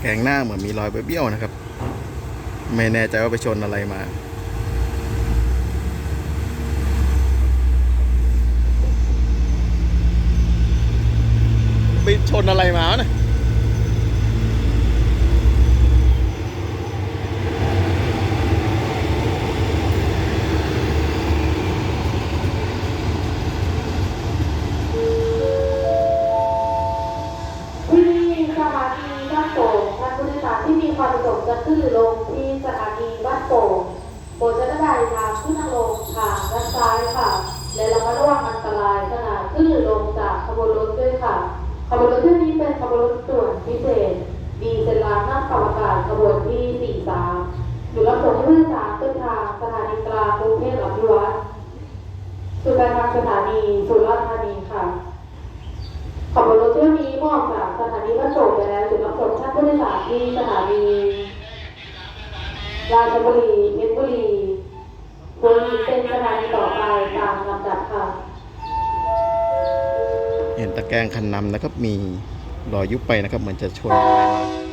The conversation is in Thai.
แกงหน้าเหมือนมีรอยเบี้ยวๆนะครับ ไม่แน่ใจว่าไปชนอะไรมาไปชนอะไรมาเนี่ย จะขึ้นหรือลงที่สถานีบ้านโป่งโปรดใช้กระดาษทางขึ้นลงทางด้านซ้ายค่ะ และระมัดระวังอันตรายขณะขึ้นหรือลงจากขบวนรถด้วยค่ะ ขบวนรถที่นี้เป็นขบวนรถด่วนพิเศษดีเซลลานั่งขับอากาศขบวนที่ 43อยู่รับส่งให้ผู้โดยสารเส้นทางสถานีกลางกรุงเทพอภิวัตรสู่ปลายทางสถานีสุราษฎร์ธานีค่ะขับรถเที่ยวนี้มองจากสถานีพระโสดไปแล้วจุดรับส่งท่าน ผู้โดยสารที่สถานีราชบุรีเพชรบุรีควรเป็นสถานีต่อไปตามลำดับค่ะเห็นตะแกรงคันนำนะครับมีรอยยุบไปนะครับเหมือนจะชนอะไรมา